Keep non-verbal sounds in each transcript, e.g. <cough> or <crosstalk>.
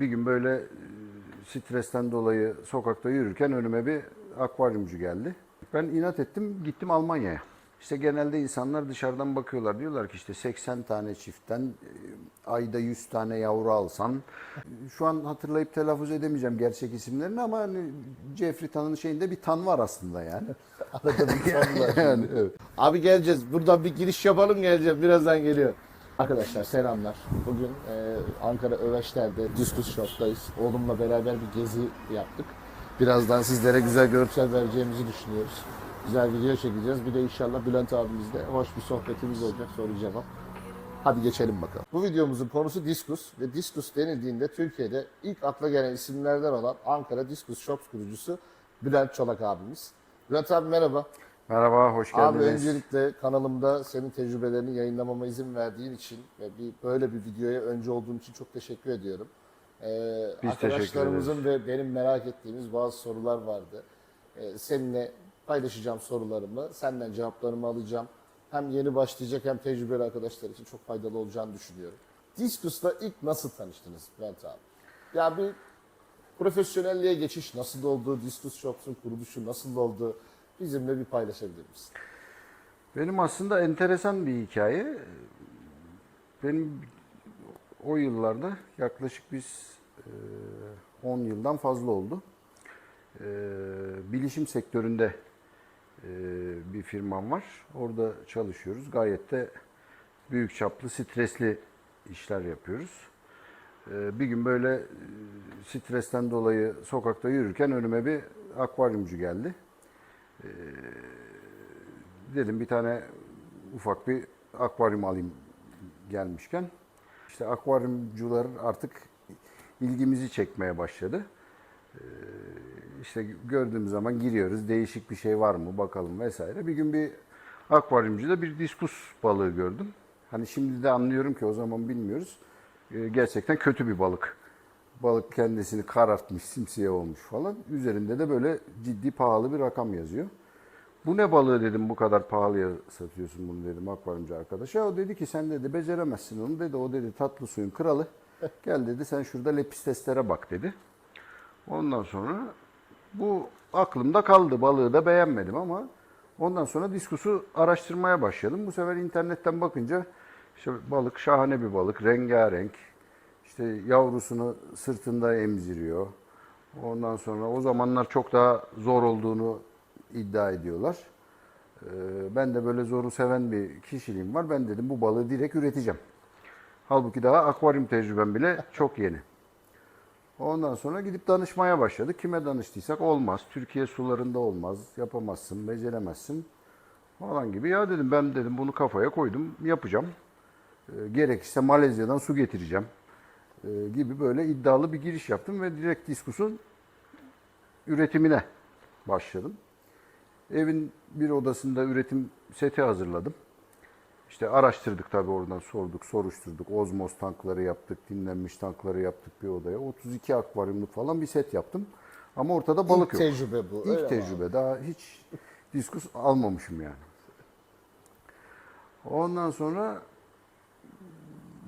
Bir gün böyle e, stresten dolayı sokakta yürürken önüme bir akvaryumcu geldi. Ben inat ettim gittim Almanya'ya. İşte genelde insanlar dışarıdan bakıyorlar. Diyorlar ki işte 80 tane çiftten e, ayda 100 tane yavru alsan. Şu an hatırlayıp telaffuz edemeyeceğim gerçek isimlerini ama hani Jeffrey Tan'ın şeyinde bir tan var aslında yani. <laughs> Arada bir <laughs> son var. yani evet. Abi geleceğiz. Buradan bir giriş yapalım geleceğim. Birazdan geliyor. Arkadaşlar selamlar. Bugün e, Ankara Öveçler'de Diskus Shop'tayız. Oğlumla beraber bir gezi yaptık. Birazdan sizlere güzel görüntüler vereceğimizi düşünüyoruz. Güzel video çekeceğiz. Bir de inşallah Bülent abimizle hoş bir sohbetimiz olacak soru cevap. Hadi geçelim bakalım. Bu videomuzun konusu Diskus ve Diskus denildiğinde Türkiye'de ilk akla gelen isimlerden olan Ankara Diskus Shops kurucusu Bülent Çolak abimiz. Bülent abi merhaba. Merhaba, hoş Abi geldiniz. öncelikle kanalımda senin tecrübelerini yayınlamama izin verdiğin için ve bir böyle bir videoya önce olduğun için çok teşekkür ediyorum. Ee, Biz arkadaşlarımızın ve benim merak ettiğimiz bazı sorular vardı. Ee, seninle paylaşacağım sorularımı, senden cevaplarımı alacağım. Hem yeni başlayacak hem tecrübeli arkadaşlar için çok faydalı olacağını düşünüyorum. Diskus'la ilk nasıl tanıştınız Bülent abi? Ya bir profesyonelliğe geçiş nasıl oldu? Diskus Shops'un kuruluşu nasıl oldu? Bizimle bir paylaşabilir misin? Benim aslında enteresan bir hikaye. Benim o yıllarda yaklaşık biz e, 10 yıldan fazla oldu. E, Bilişim sektöründe e, bir firmam var. Orada çalışıyoruz. Gayet de büyük çaplı, stresli işler yapıyoruz. E, Bir gün böyle e, stresten dolayı sokakta yürürken önüme bir akvaryumcu geldi dedim bir tane ufak bir akvaryum alayım gelmişken. İşte akvaryumcular artık ilgimizi çekmeye başladı. Ee, İşte gördüğüm zaman giriyoruz. Değişik bir şey var mı bakalım vesaire. Bir gün bir akvaryumcuda bir diskus balığı gördüm. Hani şimdi de anlıyorum ki o zaman bilmiyoruz. Ee, Gerçekten kötü bir balık. Balık kendisini karartmış, simsiyah olmuş falan. Üzerinde de böyle ciddi pahalı bir rakam yazıyor. Bu ne balığı dedim bu kadar pahalıya satıyorsun bunu dedim akvaryumcu arkadaşa. O dedi ki sen dedi beceremezsin onu dedi. O dedi tatlı suyun kralı. <laughs> Gel dedi sen şurada lepistestlere bak dedi. Ondan sonra bu aklımda kaldı. Balığı da beğenmedim ama ondan sonra diskusu araştırmaya başladım. Bu sefer internetten bakınca işte balık şahane bir balık. Rengarenk. İşte yavrusunu sırtında emziriyor. Ondan sonra o zamanlar çok daha zor olduğunu iddia ediyorlar. Ee, Ben de böyle zoru seven bir kişiliğim var. Ben dedim bu balığı direkt üreteceğim. Halbuki daha akvaryum tecrübem bile çok yeni. Ondan sonra gidip danışmaya başladık. Kime danıştıysak olmaz. Türkiye sularında olmaz. Yapamazsın, beceremezsin falan gibi. Ya dedim ben dedim bunu kafaya koydum. Yapacağım. Ee, Gerekirse Malezya'dan su getireceğim. Ee, gibi böyle iddialı bir giriş yaptım ve direkt diskusun üretimine başladım. Evin bir odasında üretim seti hazırladım. İşte araştırdık tabii oradan sorduk, soruşturduk. Ozmoz tankları yaptık, dinlenmiş tankları yaptık bir odaya. 32 akvaryumluk falan bir set yaptım. Ama ortada balık İlk yok. tecrübe bu. İlk öyle tecrübe. Daha hiç diskus almamışım yani. Ondan sonra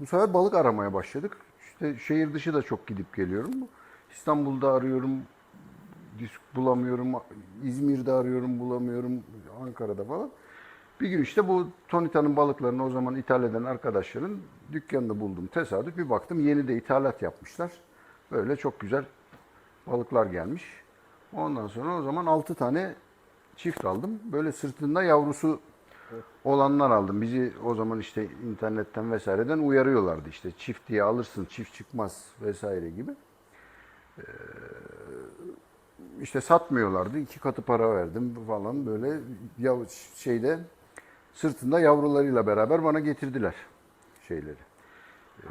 bu sefer balık aramaya başladık. İşte şehir dışı da çok gidip geliyorum. İstanbul'da arıyorum, disk bulamıyorum. İzmir'de arıyorum, bulamıyorum. Ankara'da falan. Bir gün işte bu Tonita'nın balıklarını o zaman ithal eden arkadaşların dükkanını buldum. Tesadüf bir baktım yeni de ithalat yapmışlar. Böyle çok güzel balıklar gelmiş. Ondan sonra o zaman 6 tane çift aldım. Böyle sırtında yavrusu olanlar aldım. Bizi o zaman işte internetten vesaireden uyarıyorlardı. İşte çift diye alırsın, çift çıkmaz vesaire gibi. Ee, işte satmıyorlardı. iki katı para verdim falan böyle ya şeyde sırtında yavrularıyla beraber bana getirdiler şeyleri. Ee,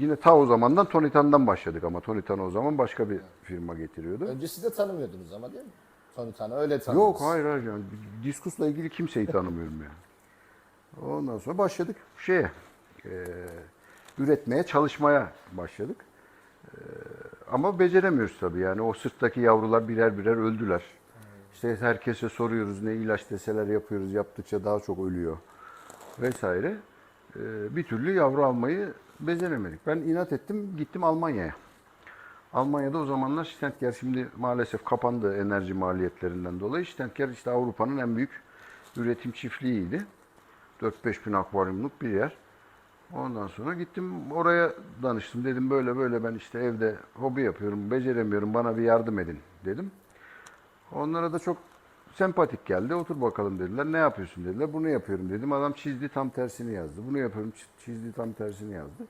yine ta o zamandan Tonitan'dan başladık ama Tonitan o zaman başka bir firma getiriyordu. Öncesi de tanımıyordunuz ama değil mi? Tony Tan'ı öyle tanıdınız. Yok hayır hayır yani diskusla ilgili kimseyi tanımıyorum yani. Ondan sonra başladık şeye e, üretmeye çalışmaya başladık. E, ama beceremiyoruz tabii yani o sırttaki yavrular birer birer öldüler. İşte herkese soruyoruz ne ilaç deseler yapıyoruz yaptıkça daha çok ölüyor vesaire. E, bir türlü yavru almayı beceremedik. Ben inat ettim gittim Almanya'ya. Almanya'da o zamanlar Stentker şimdi maalesef kapandı enerji maliyetlerinden dolayı. Stentker işte Avrupa'nın en büyük üretim çiftliğiydi. 4-5 bin akvaryumluk bir yer. Ondan sonra gittim oraya danıştım. Dedim böyle böyle ben işte evde hobi yapıyorum, beceremiyorum bana bir yardım edin dedim. Onlara da çok sempatik geldi. Otur bakalım dediler. Ne yapıyorsun dediler. Bunu yapıyorum dedim. Adam çizdi tam tersini yazdı. Bunu yapıyorum çi- çizdi tam tersini yazdı.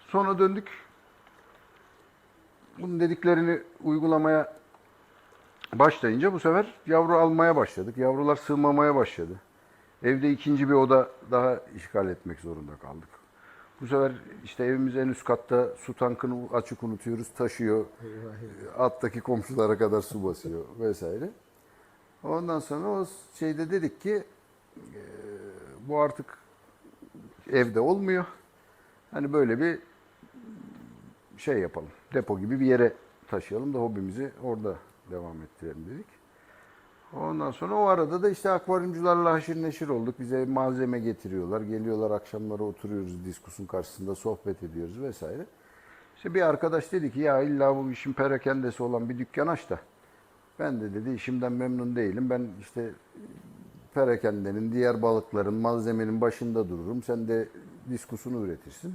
Sonra döndük. Bunun dediklerini uygulamaya başlayınca bu sefer yavru almaya başladık. Yavrular sığmamaya başladı. Evde ikinci bir oda daha işgal etmek zorunda kaldık. Bu sefer işte evimiz en üst katta su tankını açık unutuyoruz, taşıyor. Alttaki komşulara kadar su basıyor vesaire. Ondan sonra o şeyde dedik ki e, bu artık evde olmuyor. Hani böyle bir şey yapalım. Depo gibi bir yere taşıyalım da hobimizi orada devam ettirelim dedik. Ondan sonra o arada da işte akvaryumcularla haşir neşir olduk. Bize malzeme getiriyorlar. Geliyorlar akşamları oturuyoruz diskusun karşısında sohbet ediyoruz vesaire. İşte bir arkadaş dedi ki ya illa bu işin perakendesi olan bir dükkan aç da. Ben de dedi işimden memnun değilim. Ben işte perakendenin, diğer balıkların, malzemenin başında dururum. Sen de diskusunu üretirsin.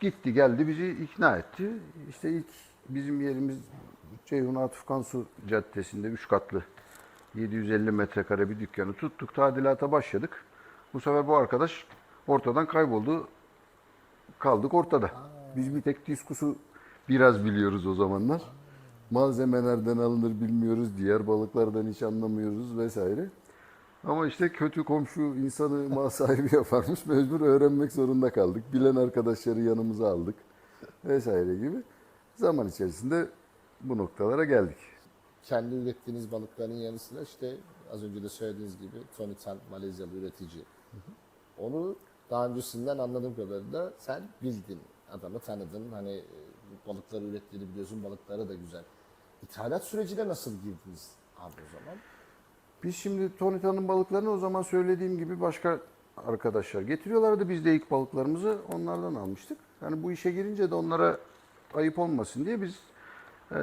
Gitti geldi bizi ikna etti. İşte ilk bizim yerimiz Ceyhun Atıf Kansu Caddesi'nde 3 katlı 750 metrekare bir dükkanı tuttuk. Tadilata başladık. Bu sefer bu arkadaş ortadan kayboldu. Kaldık ortada. Biz bir tek diskusu biraz biliyoruz o zamanlar. Malzeme nereden alınır bilmiyoruz. Diğer balıklardan hiç anlamıyoruz vesaire. Ama işte kötü komşu insanı <laughs> mal sahibi yaparmış. Mecbur öğrenmek zorunda kaldık. Bilen arkadaşları yanımıza aldık. Vesaire gibi. Zaman içerisinde bu noktalara geldik. Kendi ürettiğiniz balıkların yanı sıra işte az önce de söylediğiniz gibi Tony Tan Malezyalı üretici. Onu daha öncesinden anladığım kadarıyla sen bildin. Adamı tanıdın. Hani e, balıkları ürettiğini biliyorsun. Balıkları da güzel. İthalat sürecine nasıl girdiniz abi? Biz şimdi Tonita'nın balıklarını o zaman söylediğim gibi başka arkadaşlar getiriyorlardı. Biz de ilk balıklarımızı onlardan almıştık. Yani bu işe girince de onlara ayıp olmasın diye biz e,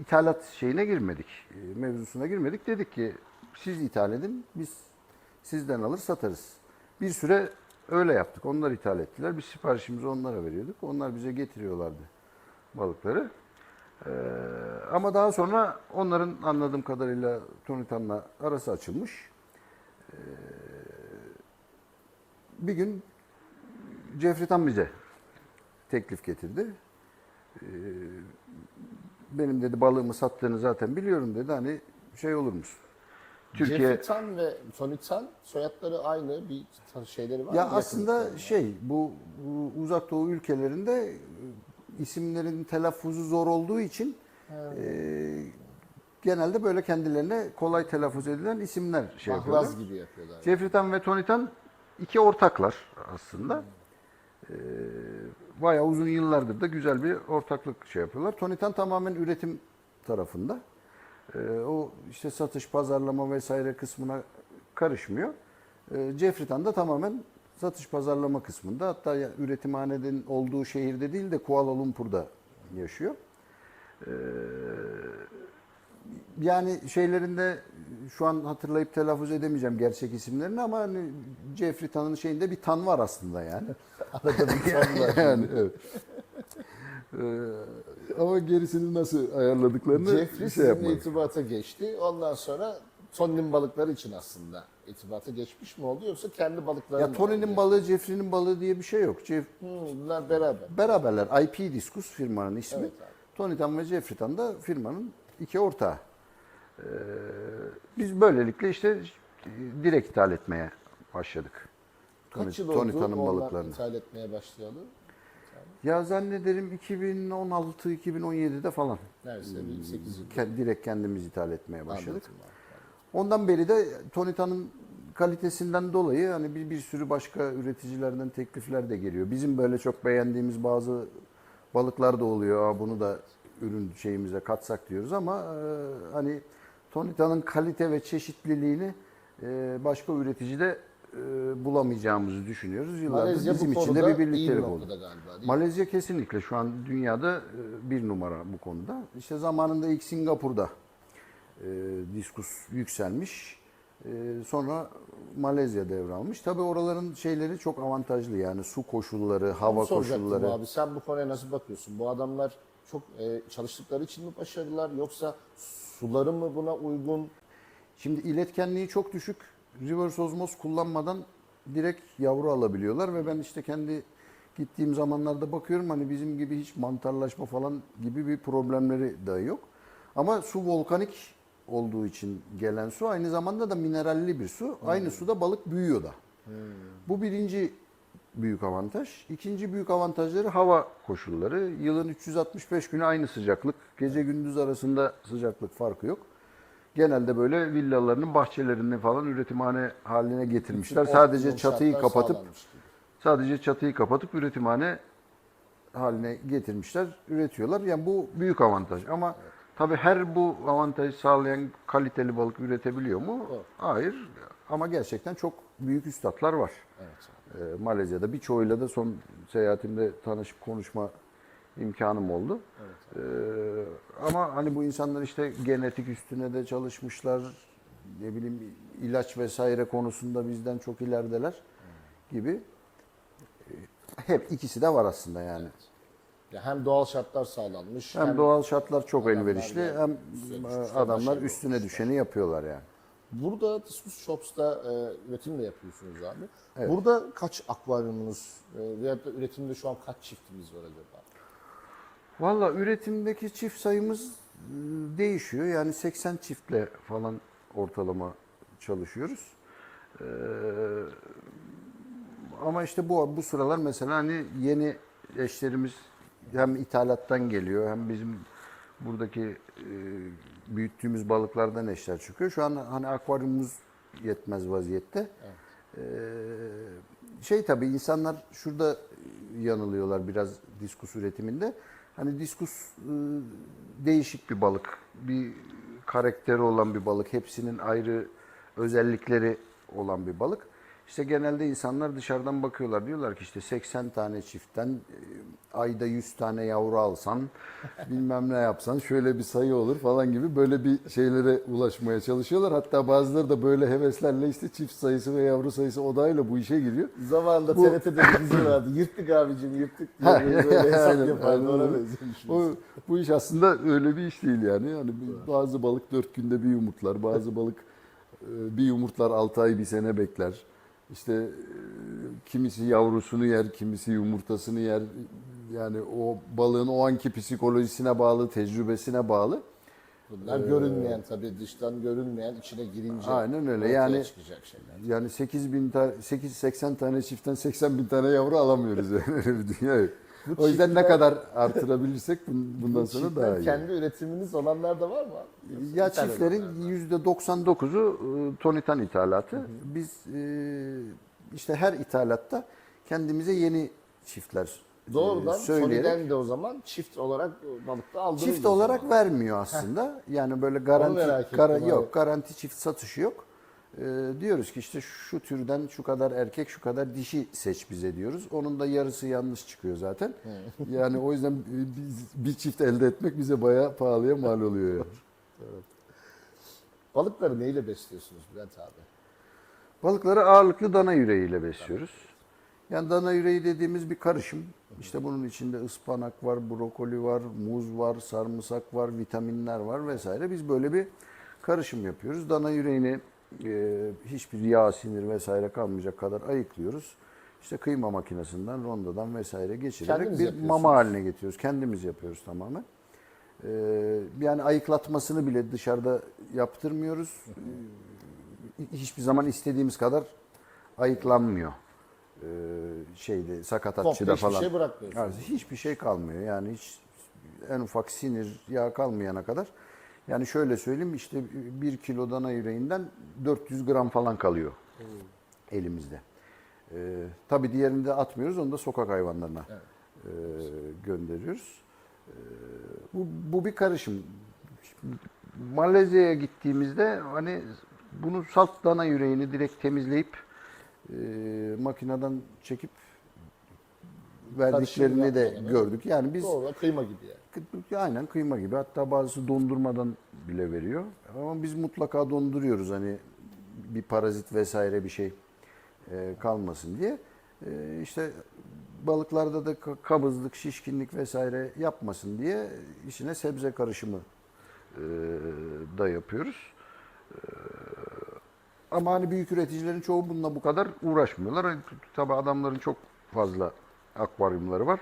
ithalat şeyine girmedik. e, mevzusuna girmedik. Dedik ki siz ithal edin, biz sizden alır satarız. Bir süre öyle yaptık. Onlar ithal ettiler. Biz siparişimizi onlara veriyorduk. Onlar bize getiriyorlardı balıkları. Ee, ama daha sonra onların anladığım kadarıyla Tonitan'la arası açılmış. Ee, bir gün Jeffrey Tam bize teklif getirdi. Ee, benim dedi balığımı sattığını zaten biliyorum dedi. Hani şey olur musun? Türkiye Jeffrey Tan ve Tony Tan soyadları aynı bir şeyleri var. Ya mı? aslında Yakınlıkları. şey bu, bu uzak doğu ülkelerinde isimlerin telaffuzu zor olduğu için e, genelde böyle kendilerine kolay telaffuz edilen isimler şey yapıyorlar. Mahraz gibi yapıyorlar. Jeffrey Tan ve Tony Tan iki ortaklar aslında. Ee, bayağı uzun yıllardır da güzel bir ortaklık şey yapıyorlar. Tony Tan tamamen üretim tarafında. Ee, o işte satış, pazarlama vesaire kısmına karışmıyor. Ee, Jeffrey Tan da tamamen satış, pazarlama kısmında. Hatta üretimhanenin olduğu şehirde değil de Kuala Lumpur'da yaşıyor. Yani şeylerinde şu an hatırlayıp telaffuz edemeyeceğim gerçek isimlerini ama hani Jeffrey Tan'ın şeyinde bir tan var aslında yani. <laughs> Arada bir <laughs> tan var. yani evet. Ee, ama gerisini nasıl ayarladıklarını Jeffrey şey yapmadım. irtibata geçti. Ondan sonra Tony'nin balıkları için aslında irtibata geçmiş mi oldu yoksa kendi balıkları Ya Tony'nin balığı, Jeffrey'nin balığı diye bir şey yok. Jeff, Hmm, bunlar beraber. beraberler. IP Diskus firmanın ismi. Evet abi. Tony Tan ve Jeffrey Tan da firmanın iki ortağı. Ee, biz böylelikle işte direkt ithal etmeye başladık. Kaç yıl Tony- Tony oldu Tan'ın balıklarını. ithal etmeye başlayalı? Ya zannederim 2016-2017'de falan. Neredeyse bir 8 yıl. Direkt kendimiz ithal etmeye başladık. Anladım. Ondan beri de Tonita'nın kalitesinden dolayı hani bir, bir sürü başka üreticilerden teklifler de geliyor. Bizim böyle çok beğendiğimiz bazı balıklar da oluyor. Aa, bunu da ürün şeyimize katsak diyoruz ama e, hani Tonita'nın kalite ve çeşitliliğini e, başka üretici de e, bulamayacağımızı düşünüyoruz. Yıllardır Malezya bizim için de bir birliktelik oldu. galiba? Malezya kesinlikle şu an dünyada e, bir numara bu konuda. İşte zamanında ilk Singapur'da e, diskus yükselmiş. E, sonra Malezya devralmış. Tabii oraların şeyleri çok avantajlı yani su koşulları, hava koşulları. Abi sen bu konuya nasıl bakıyorsun? Bu adamlar çok e, çalıştıkları için mi başarılar yoksa suları mı buna uygun? Şimdi iletkenliği çok düşük. Reverse osmoz kullanmadan direkt yavru alabiliyorlar ve ben işte kendi gittiğim zamanlarda bakıyorum hani bizim gibi hiç mantarlaşma falan gibi bir problemleri dahi yok. Ama su volkanik olduğu için gelen su aynı zamanda da mineralli bir su. Aynı suda balık büyüyor da. Bu birinci büyük avantaj. İkinci büyük avantajları hava koşulları. Yılın 365 günü aynı sıcaklık. Gece gündüz arasında sıcaklık farkı yok. Genelde böyle villalarının bahçelerini falan üretimhane haline getirmişler. Sadece Optimum çatıyı kapatıp sadece çatıyı kapatıp üretimhane haline getirmişler, üretiyorlar. Yani bu büyük avantaj ama tabii her bu avantajı sağlayan kaliteli balık üretebiliyor mu? Evet. Hayır. Ama gerçekten çok büyük üstadlar var. Evet. Ee, Malezya'da birçoğuyla da son seyahatimde tanışıp konuşma imkanım oldu. Ee, ama hani bu insanlar işte genetik üstüne de çalışmışlar. Ne bileyim ilaç vesaire konusunda bizden çok ilerideler gibi. Ee, Hep ikisi de var aslında yani. Ya hem doğal şartlar sağlanmış Hem doğal şartlar çok elverişli yani hem üstüne adamlar üstüne olmuşlar. düşeni yapıyorlar yani. Burada Discus Shops'ta e, üretim de yapıyorsunuz abi. Evet. Burada kaç akvaryumunuz e, veyahut da üretimde şu an kaç çiftimiz var acaba? Valla üretimdeki çift sayımız e, değişiyor. Yani 80 çiftle falan ortalama çalışıyoruz. Ee, ama işte bu bu sıralar mesela hani yeni eşlerimiz hem ithalattan geliyor hem bizim buradaki e, büyüttüğümüz balıklardan eşler çıkıyor. Şu an hani akvaryumumuz yetmez vaziyette. Ee, şey tabii insanlar şurada yanılıyorlar biraz diskus üretiminde. Hani diskus e, değişik bir balık. Bir karakteri olan bir balık. Hepsinin ayrı özellikleri olan bir balık. İşte genelde insanlar dışarıdan bakıyorlar. Diyorlar ki işte 80 tane çiftten e, ayda 100 tane yavru alsan <laughs> bilmem ne yapsan şöyle bir sayı olur falan gibi böyle bir şeylere ulaşmaya çalışıyorlar. Hatta bazıları da böyle heveslerle işte çift sayısı ve yavru sayısı odayla bu işe giriyor. Zamanında Bu- TRT'de bir dizi vardı. <laughs> Yırttık abicim yırttık böyle, böyle hesap yapardı. Ona bu iş aslında öyle bir iş değil yani. Yani bazı balık dört günde bir yumurtlar, bazı balık e, bir yumurtlar altı ay bir sene bekler. İşte e, kimisi yavrusunu yer, kimisi yumurtasını yer. Yani o balığın o anki psikolojisine bağlı, tecrübesine bağlı. Bunlar görünmeyen tabii dıştan görünmeyen içine girince Aynen öyle. Yani- çıkacak şeyler. Yani 8 bin ta 8 80 tane çiftten 80 bin tane yavru alamıyoruz yani <laughs> öyle bir dünya yok. O yüzden ne çiftler- kadar artırabilirsek bun- bundan Bu sonra daha iyi. Kendi üretiminiz olanlar da var mı? Yoksa Ya çiftlerin var? %99'u e, tonitan ithalatı. Biz e, işte her ithalatta kendimize yeni çiftler e, Doğrudan söyleyerek Sony'den de o zaman çift olarak balıkta aldınız. çift olarak zaman. vermiyor aslında. Yani böyle garanti abi. yok garanti çift satışı yok. E, diyoruz ki işte şu türden şu kadar erkek şu kadar dişi seç bize diyoruz. Onun da yarısı yanlış çıkıyor zaten. yani o yüzden biz, bir çift elde etmek bize bayağı pahalıya mal oluyor yani. <laughs> Balıkları neyle besliyorsunuz Bülent abi? Balıkları ağırlıklı dana yüreğiyle besliyoruz. Yani dana yüreği dediğimiz bir karışım. İşte bunun içinde ıspanak var, brokoli var, muz var, sarımsak var, vitaminler var vesaire. Biz böyle bir karışım yapıyoruz. Dana yüreğini e, hiçbir yağ, sinir vesaire kalmayacak kadar ayıklıyoruz. İşte kıyma makinesinden, rondodan vesaire geçirerek Kendiniz bir mama haline getiriyoruz. Kendimiz yapıyoruz tamamen. Ee, yani ayıklatmasını bile dışarıda yaptırmıyoruz. Ee, Hiçbir zaman istediğimiz kadar ayıklanmıyor. Ee, şeyde sakatatçıda Komple hiçbir falan. şey bırakmıyorsunuz. Yani hiçbir şey kalmıyor. Yani hiç en ufak sinir yağ kalmayana kadar. Yani şöyle söyleyeyim işte bir kilo dana yüreğinden 400 gram falan kalıyor elimizde. Ee, tabii diğerini de atmıyoruz. Onu da sokak hayvanlarına e, gönderiyoruz. Ee, bu, bu bir karışım. Malezya'ya gittiğimizde hani bunu salt dana yüreğini direkt temizleyip e, e, makineden çekip verdiklerini de evet. gördük. Yani biz Doğru kıyma gibi yani. Aynen kıyma gibi. Hatta bazısı dondurmadan bile veriyor. Ama biz mutlaka donduruyoruz hani bir parazit vesaire bir şey e, kalmasın diye. E, işte balıklarda da ka- kabızlık, şişkinlik vesaire yapmasın diye içine sebze karışımı e, da yapıyoruz. Ama hani büyük üreticilerin çoğu bununla bu kadar uğraşmıyorlar. Hani Tabii adamların çok fazla akvaryumları var.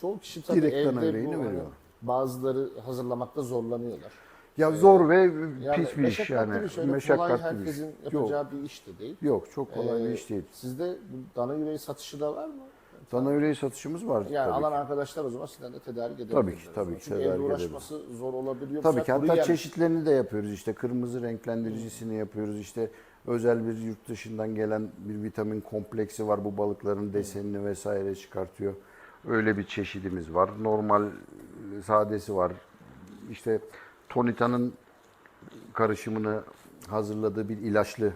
Çoğu kişi tabii Direkt evde bu, hani veriyor. bazıları hazırlamakta zorlanıyorlar. Ya zor ve pis bir iş meşakkatli yani. bir şey. Öyle Meşakkatli kolay bir iş. herkesin Yok, yapacağı bir iş de değil. yok çok kolay bir Ee, iş değil. Sizde bu dana yüreği satışı da var mı? Dana yüreği satışımız var Yani tabii alan ki. arkadaşlar o zaman sizden de tedarik edebilirler. Tabii ki, tabii ki Çünkü tedarik evde uğraşması zor olabiliyor. Tabii ki hatta sefer çeşitlerini de yapıyoruz işte kırmızı renklendiricisini yapıyoruz işte özel bir yurt dışından gelen bir vitamin kompleksi var bu balıkların desenini vesaire çıkartıyor. Öyle bir çeşidimiz var. Normal e, sadesi var. İşte Tonita'nın karışımını hazırladığı bir ilaçlı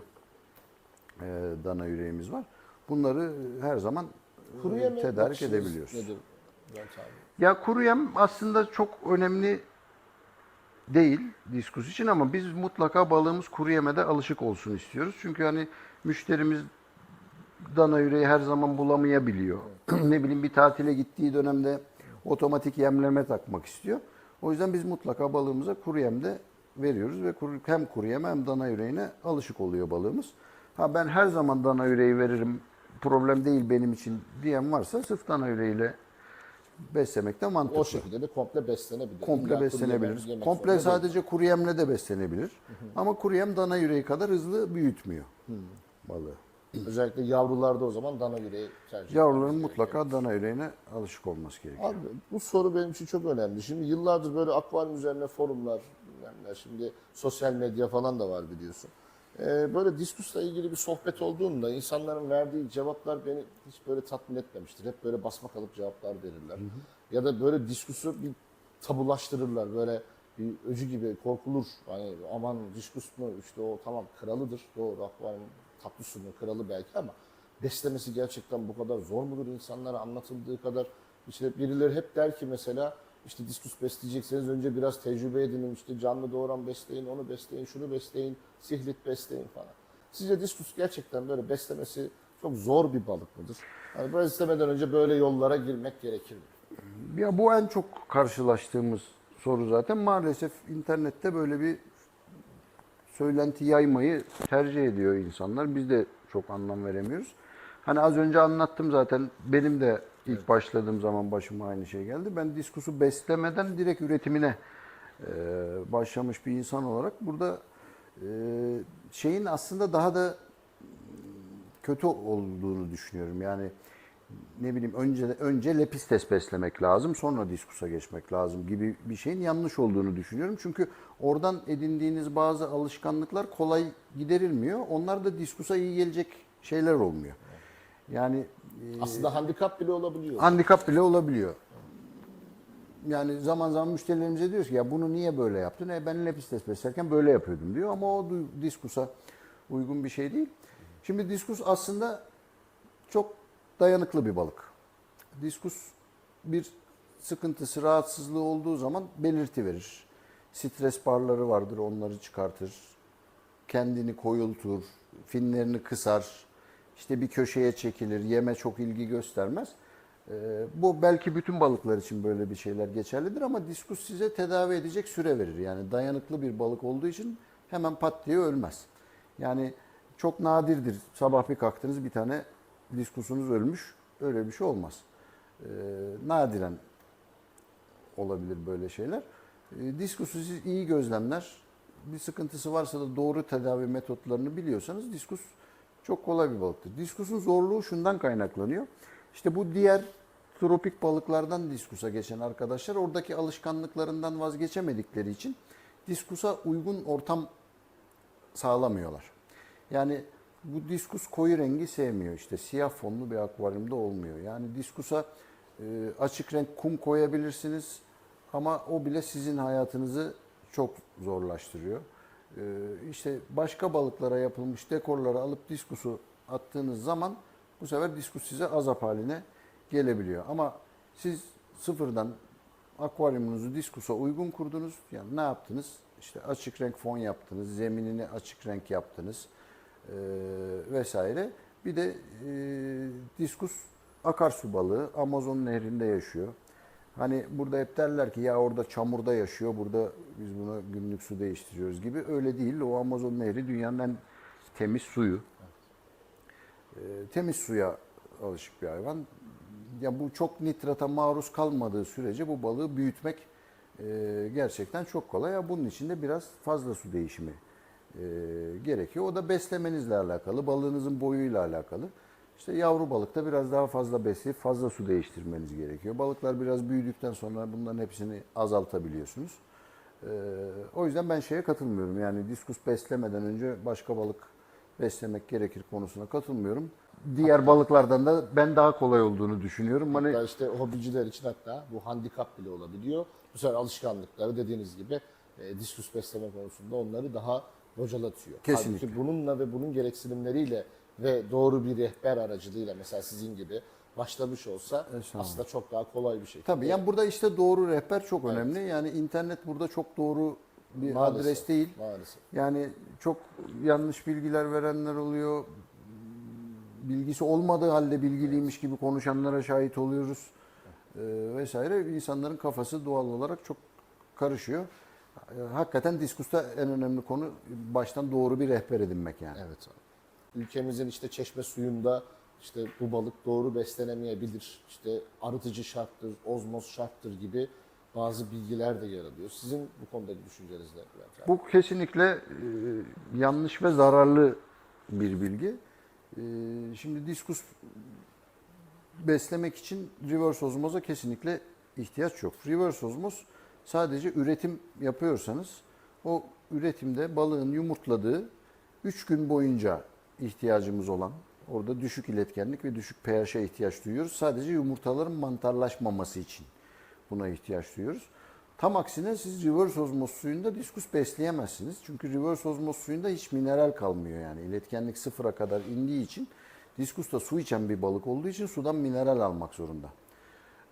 e, dana yüreğimiz var. Bunları her zaman e, kuru yeme tedarik edebiliyoruz. Nedir? Ya kuru yem aslında çok önemli değil diskus için ama biz mutlaka balığımız kuru yemede alışık olsun istiyoruz. Çünkü hani müşterimiz dana yüreği her zaman bulamayabiliyor. <clears throat> ne bileyim bir tatile gittiği dönemde otomatik yemleme takmak istiyor. O yüzden biz mutlaka balığımıza kuru yem de veriyoruz ve hem kuru yeme hem dana yüreğine alışık oluyor balığımız. Ha ben her zaman dana yüreği veririm problem değil benim için diyen varsa sırf dana yüreğiyle beslemek de mantıklı. O şekilde de komple beslenebilir. İlla Komple yemek- yemek Komple zorunda değil. sadece kuru yemle de beslenebilir. Ama kuru yem dana yüreği kadar hızlı büyütmüyor balığı. Özellikle yavrularda o zaman dana yüreği tercih Yavruların etmemiz gerekiyor. mutlaka dana yüreğine alışık olması gerekiyor. Abi bu soru benim için çok önemli. Şimdi yıllardır böyle akvaryum üzerine forumlar, şimdi sosyal medya falan da var biliyorsun. Ee, böyle diskusla ilgili bir sohbet olduğunda insanların verdiği cevaplar beni hiç böyle tatmin etmemiştir. Hep böyle basma kalıp cevaplar verirler. Ya da böyle diskusu bir tabulaştırırlar. Böyle bir öcü gibi korkulur. Hani aman diskus mu işte o tamam kralıdır. Doğru akvaryum tatlı suyun kralı belki ama beslemesi gerçekten bu kadar zor mudur insanlara anlatıldığı kadar? İşte birileri hep der ki mesela işte diskus besleyecekseniz önce biraz tecrübe edinin. işte canlı doğuran besleyin, onu besleyin, şunu besleyin, sihlit besleyin falan. Sizce diskus gerçekten böyle beslemesi çok zor bir balık mıdır? Yani beslemeden önce böyle yollara girmek gerekir mi? Ya bu en çok karşılaştığımız soru zaten. Maalesef internette böyle bir söylenti yaymayı tercih ediyor insanlar. Biz de çok anlam veremiyoruz. Hani az önce anlattım zaten. Benim de ilk başladığım zaman başıma aynı şey geldi. Ben diskusu beslemeden direkt üretimine e, başlamış bir insan olarak burada şeyin aslında daha da kötü olduğunu düşünüyorum. Yani ne bileyim önce önce lepistes beslemek lazım, sonra diskusa geçmek lazım gibi bir şeyin yanlış olduğunu düşünüyorum. Çünkü oradan edindiğiniz bazı alışkanlıklar kolay giderilmiyor. Onlar da diskusa iyi gelecek şeyler olmuyor. Yani e, Aslında handikap bile olabiliyor. handikap bile olabiliyor. Yani zaman zaman müşterilerimize diyoruz ki ya bunu niye böyle yaptın? E ben lepistes beslerken böyle yapıyordum diyor ama o diskusa uygun bir şey değil. Şimdi diskus aslında çok dayanıklı bir balık. Diskus bir sıkıntısı, rahatsızlığı olduğu zaman belirti verir. Stres barları vardır, onları çıkartır. Kendini koyultur, finlerini kısar. işte bir köşeye çekilir, yeme çok ilgi göstermez. Ee, bu belki bütün balıklar için böyle bir şeyler geçerlidir ama diskus size tedavi edecek süre verir. Yani dayanıklı bir balık olduğu için hemen pat diye ölmez. Yani çok nadirdir. Sabah bir kalktınız bir tane diskusunuz ölmüş. Öyle bir şey olmaz. Ee, nadiren olabilir böyle şeyler. E, diskusu siz iyi gözlemler, bir sıkıntısı varsa da doğru tedavi metotlarını biliyorsanız diskus çok kolay bir balıktır. Diskusun zorluğu şundan kaynaklanıyor. İşte bu diğer tropik balıklardan diskusa geçen arkadaşlar oradaki alışkanlıklarından vazgeçemedikleri için diskusa uygun ortam sağlamıyorlar. Yani bu diskus koyu rengi sevmiyor. İşte siyah fonlu bir akvaryumda olmuyor. Yani diskusa e, açık renk kum koyabilirsiniz ama o bile sizin hayatınızı çok zorlaştırıyor. E, işte başka balıklara yapılmış dekorları alıp diskusu attığınız zaman bu sefer diskus size azap haline gelebiliyor. Ama siz sıfırdan akvaryumunuzu diskusa uygun kurdunuz. Yani ne yaptınız? İşte açık renk fon yaptınız, zeminini açık renk yaptınız e, vesaire. Bir de e, diskus akarsu balığı Amazon nehrinde yaşıyor. Hani burada hep derler ki ya orada çamurda yaşıyor, burada biz buna günlük su değiştiriyoruz gibi. Öyle değil. O Amazon nehri dünyanın en temiz suyu. E, temiz suya alışık bir hayvan. Ya bu çok nitrata maruz kalmadığı sürece bu balığı büyütmek e, gerçekten çok kolay. Ya bunun için de biraz fazla su değişimi e, gerekiyor. O da beslemenizle alakalı, balığınızın boyuyla alakalı. İşte yavru balıkta biraz daha fazla besleyip fazla su değiştirmeniz gerekiyor. Balıklar biraz büyüdükten sonra bunların hepsini azaltabiliyorsunuz. E, o yüzden ben şeye katılmıyorum. Yani diskus beslemeden önce başka balık beslemek gerekir konusuna katılmıyorum. Diğer balıklardan da ben daha kolay olduğunu düşünüyorum. Hani Hatta işte hobiciler için hatta bu handikap bile olabiliyor. Bu sefer alışkanlıkları dediğiniz gibi e, diskus besleme konusunda onları daha bocalatıyor. Kesinlikle. Halbuki bununla ve bunun gereksinimleriyle ve doğru bir rehber aracılığıyla mesela sizin gibi başlamış olsa aslında çok daha kolay bir şey. Tabii yani burada işte doğru rehber çok önemli. Yani internet burada çok doğru bir Maalesef, adres değil. Maalesef. Yani çok yanlış bilgiler verenler oluyor. Bilgisi olmadığı halde bilgiliymiş gibi konuşanlara şahit oluyoruz. Ee, vesaire. İnsanların kafası doğal olarak çok karışıyor. Ee, Hakikaten diskusta en önemli konu baştan doğru bir rehber edinmek yani. Evet. Ülkemizin işte çeşme suyunda işte bu balık doğru beslenemeyebilir. İşte arıtıcı şarttır, ozmoz şarttır gibi bazı bilgiler de yer alıyor. Sizin bu konudaki düşünceniz ne? Bu kesinlikle e, yanlış ve zararlı bir bilgi. E, şimdi diskus beslemek için reverse ozmoza kesinlikle ihtiyaç yok. Reverse ozmoz sadece üretim yapıyorsanız o üretimde balığın yumurtladığı 3 gün boyunca ihtiyacımız olan orada düşük iletkenlik ve düşük pH'e ihtiyaç duyuyoruz. Sadece yumurtaların mantarlaşmaması için buna ihtiyaç duyuyoruz. Tam aksine siz reverse ozmoz suyunda diskus besleyemezsiniz. Çünkü reverse ozmoz suyunda hiç mineral kalmıyor yani. İletkenlik sıfıra kadar indiği için diskus da su içen bir balık olduğu için sudan mineral almak zorunda.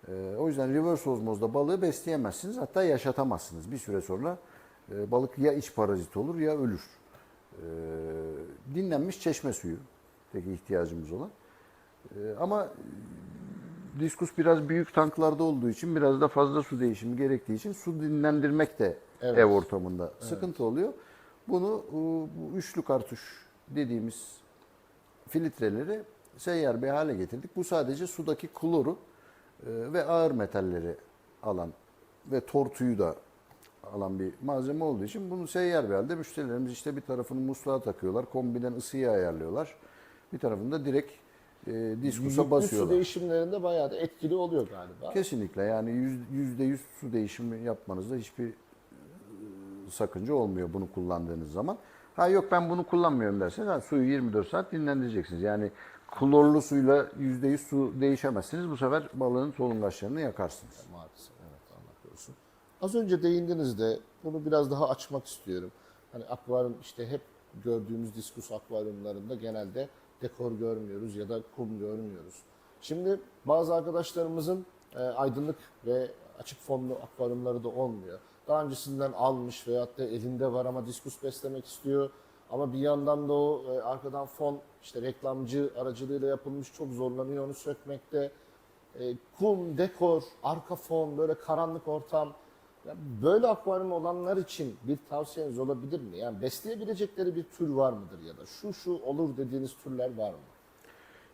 Ee, o yüzden reverse ozmozda balığı besleyemezsiniz. Hatta yaşatamazsınız. Bir süre sonra e, balık ya iç parazit olur ya ölür. Ee, dinlenmiş çeşme suyu tek ihtiyacımız olan. Ee, ama diskus biraz büyük tanklarda olduğu için biraz da fazla su değişimi gerektiği için su dinlendirmek de Evet. ev ortamında sıkıntı oluyor. Bunu e, bu üçlü kartuş dediğimiz filtreleri seyyar bir hale getirdik. Bu sadece sudaki kloru e, ve ağır metalleri alan ve tortuyu da alan bir malzeme olduğu için bunu seyyar bir halde müşterilerimiz işte bir tarafını musluğa takıyorlar, kombiden ısıyı ayarlıyorlar. Bir tarafını da direkt e, diskusa Yüklü su basıyorlar. değişimlerinde bayağı da etkili oluyor galiba. Kesinlikle yani yüz- yüzde yüz su değişimi yapmanızda hiçbir e, sakınca olmuyor bunu kullandığınız zaman. Ha yok ben bunu kullanmıyorum derseniz ha, suyu 24 saat dinlendireceksiniz. Yani klorlu suyla yüzde yüz su değişemezsiniz. Bu sefer balığın solungaçlarını yakarsınız. Maalesef evet Allah korusun. Az önce değindiniz de bunu biraz daha açmak istiyorum. Hani akvaryum işte hep gördüğümüz diskus akvaryumlarında genelde dekor görmüyoruz ya da kum görmüyoruz. Şimdi bazı arkadaşlarımızın e, aydınlık ve açık fonlu akvaryumları da olmuyor. Daha öncesinden almış veyahut da elinde var ama diskus beslemek istiyor. Ama bir yandan da o e, arkadan fon işte reklamcı aracılığıyla yapılmış çok zorlanıyor onu sökmekte. E, kum, dekor, arka fon, böyle karanlık ortam. Ya böyle akvaryum olanlar için bir tavsiyeniz olabilir mi? Yani besleyebilecekleri bir tür var mıdır ya da şu şu olur dediğiniz türler var mı?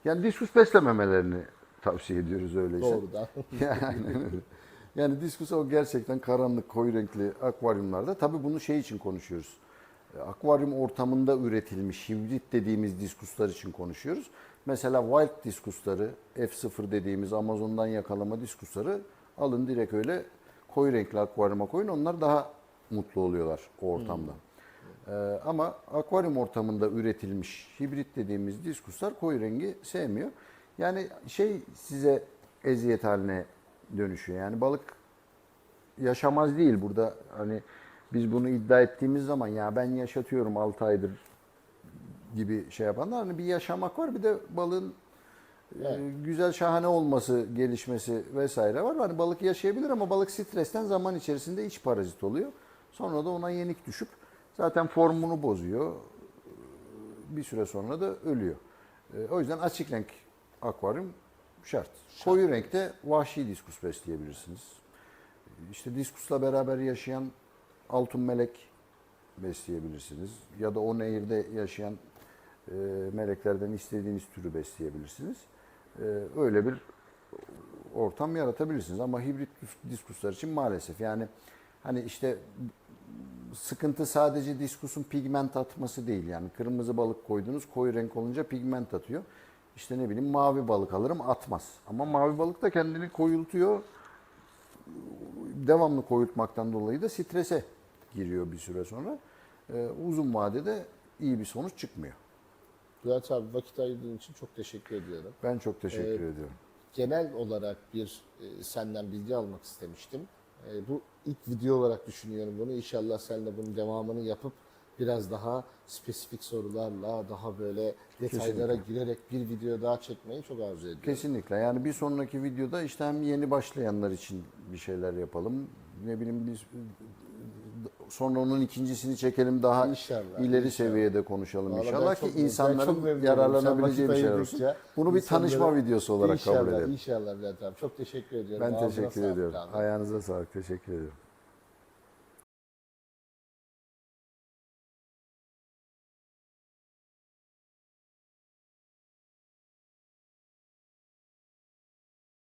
Yani diskus beslememelerini tavsiye ediyoruz öyleyse. Doğrudan. <laughs> Yani, yani diskus o gerçekten karanlık, koyu renkli akvaryumlarda. Tabii bunu şey için konuşuyoruz. E, Akvaryum ortamında üretilmiş hibrit dediğimiz diskuslar için konuşuyoruz. Mesela wild diskusları, F0 dediğimiz Amazon'dan yakalama diskusları alın direkt öyle koyu renkli akvaryuma koyun. Onlar daha mutlu oluyorlar o ortamda. Ee, ama akvaryum ortamında üretilmiş hibrit dediğimiz diskuslar koyu rengi sevmiyor. Yani şey size eziyet haline dönüşüyor. Yani balık yaşamaz değil burada. Hani biz bunu iddia ettiğimiz zaman ya ben yaşatıyorum 6 aydır gibi şey yapanlar. Hani bir yaşamak var bir de balığın Evet. güzel şahane olması, gelişmesi vesaire var. Hani balık yaşayabilir ama balık stresten zaman içerisinde iç parazit oluyor. Sonra da ona yenik düşüp zaten formunu bozuyor. Bir süre sonra da ölüyor. E, O yüzden açık renk akvaryum şart. Koyu renkte vahşi diskus besleyebilirsiniz. İşte diskusla beraber yaşayan altın melek besleyebilirsiniz. Ya da o nehirde yaşayan e, meleklerden istediğiniz türü besleyebilirsiniz. E, öyle bir ortam yaratabilirsiniz. Ama hibrit dis- diskuslar için maalesef yani hani işte sıkıntı sadece diskusun pigment atması değil. Yani kırmızı balık koydunuz koyu renk olunca pigment atıyor. İşte ne bileyim mavi balık alırım atmaz. Ama mavi balık da kendini koyultuyor. Devamlı koyultmaktan dolayı da strese giriyor bir süre sonra. Ee, uzun vadede iyi bir sonuç çıkmıyor. Bülent abi vakit ayırdığın için çok teşekkür ediyorum. Ben çok teşekkür Ee, ediyorum. Genel olarak bir e, senden bilgi almak istemiştim. E, bu ilk video olarak düşünüyorum bunu. İnşallah sen de bunun devamını yapıp biraz daha spesifik sorularla, daha böyle detaylara girerek bir video daha çekmeyi çok arzu ediyorum. Kesinlikle. Yani bir sonraki videoda işte hem yeni başlayanlar için bir şeyler yapalım. Ne bileyim biz sonra onun ikincisini çekelim daha İnşallah, ileri inşallah. seviyede konuşalım Vallahi inşallah ki insanların yararlanabileceği bir şeyler olsun. Bunu bir tanışma videosu olarak kabul İnşallah, edelim. İnşallah Bülent abi. Çok teşekkür ediyorum. Ben Ağzına teşekkür ediyorum. Ayağınıza sağlık. Teşekkür ederim.